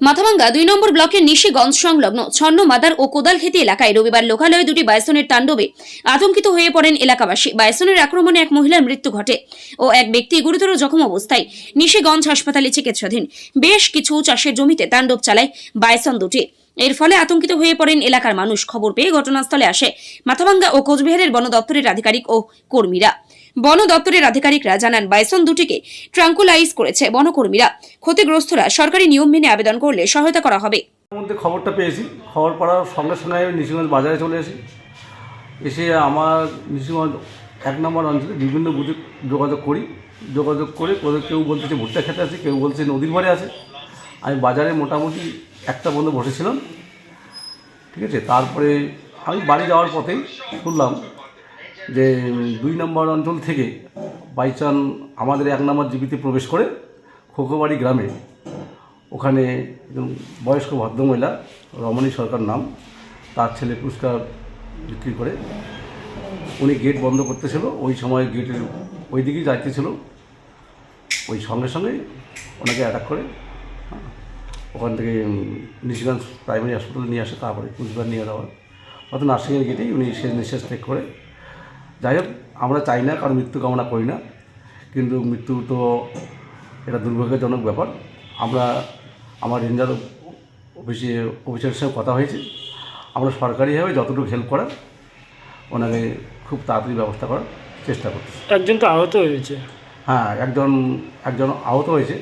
মাথাভাঙ্গা দুই নম্বর ব্লকের নিশিগঞ্জ সংলগ্ন ছন্ন মাদার ও কোদালখেতি এলাকায় রবিবার লোকালয়ে দুটি বাইসনের তাণ্ডবে আতঙ্কিত হয়ে পড়েন এলাকাবাসী। বাইসনের আক্রমণে এক মহিলার মৃত্যু ঘটে ও এক ব্যক্তি গুরুতর জখম অবস্থায় নিশিগঞ্জ হাসপাতালে চিকিৎসাধীন। বেশ কিছু চাষের জমিতে তাণ্ডব চালায় বাইসন দুটি। এর ফলে আতঙ্কিত হয়ে পড়েন এলাকার মানুষ। খবর পেয়ে ঘটনাস্থলে আসে মাথাভাঙ্গা ও কোচবিহারের বন দপ্তরের আধিকারিক ও কর্মীরা। বন দপ্তরের আধিকারিকরা জানান, বাইসন দুটিকে ট্রাঙ্কুলাইজ করেছে বনকর্মীরা। ক্ষতিগ্রস্তরা সরকারি নিয়ম মেনে আবেদন করলে সহায়তা করা হবে। মধ্যে খবরটা পেয়েছি। খবর পড়ার সঙ্গে সঙ্গে আমি নিশিগঞ্জ বাজারে চলে আসি এসে আমার নিশিগঞ্জ এক নম্বর অঞ্চলে বিভিন্ন বুথে যোগাযোগ করি। যোগাযোগ করে কেউ বলতেছে ভুট্টা খেতে আছে, কেউ বলছে নদীর ধারে আছে। আমি বাজারে মোটামুটি একটা বন্ধু বসেছিলাম। ঠিক আছে? তারপরে আমি বাড়ি যাওয়ার পথেই শুনলাম যে দুই নম্বর অঞ্চল থেকে বাইচান আমাদের এক নম্বর জীবিতে প্রবেশ করে খোকোবাড়ি গ্রামে। ওখানে একজন বয়স্ক ভদ্রমহিলা, রমণী সরকার নাম, তার ছেলে পুরস্কার বিক্রি করে। উনি গেট বন্ধ করতেছিল ওই সময় গেটের ওই দিকেই যাইতেছিল ওই সঙ্গে সঙ্গে ওনাকে অ্যাটাক করে। ওখান থেকে নিশিগঞ্জ প্রাইমারি হাসপাতালে নিয়ে আসে, তারপরে কুচবিহার নিয়ে যাওয়া অত নার্সিংয়ের গেটেই উনি শেষ নিঃশ্বাস ত্যাগ করে। যাই হোক আমরা চাই না কারণ মৃত্যু কামনা করি না। কিন্তু মৃত্যু তো এটা দুর্ভাগ্যজনক ব্যাপার। আমরা আমার রেঞ্জার অফিসে অফিসারের সঙ্গে কথা হয়েছে। আমরা সরকারিভাবে যতটুকু হেল্প করার ওনাকে খুব তাড়াতাড়ি ব্যবস্থা করার চেষ্টা করছি। একজন তো আহত হয়েছে। হ্যাঁ একজন একজন আহত হয়েছে।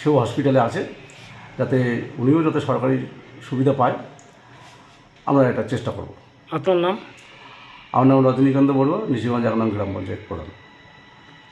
সেও হসপিটালে আছে। যাতে উনিও যাতে সরকারি সুবিধা পায় আমরা এটা চেষ্টা করব। আপনার নাম? আমার নাম রজনীকান্ত বড়ুয়া নিশিগঞ্জ এক গ্রাম পঞ্চায়েত প্রধান।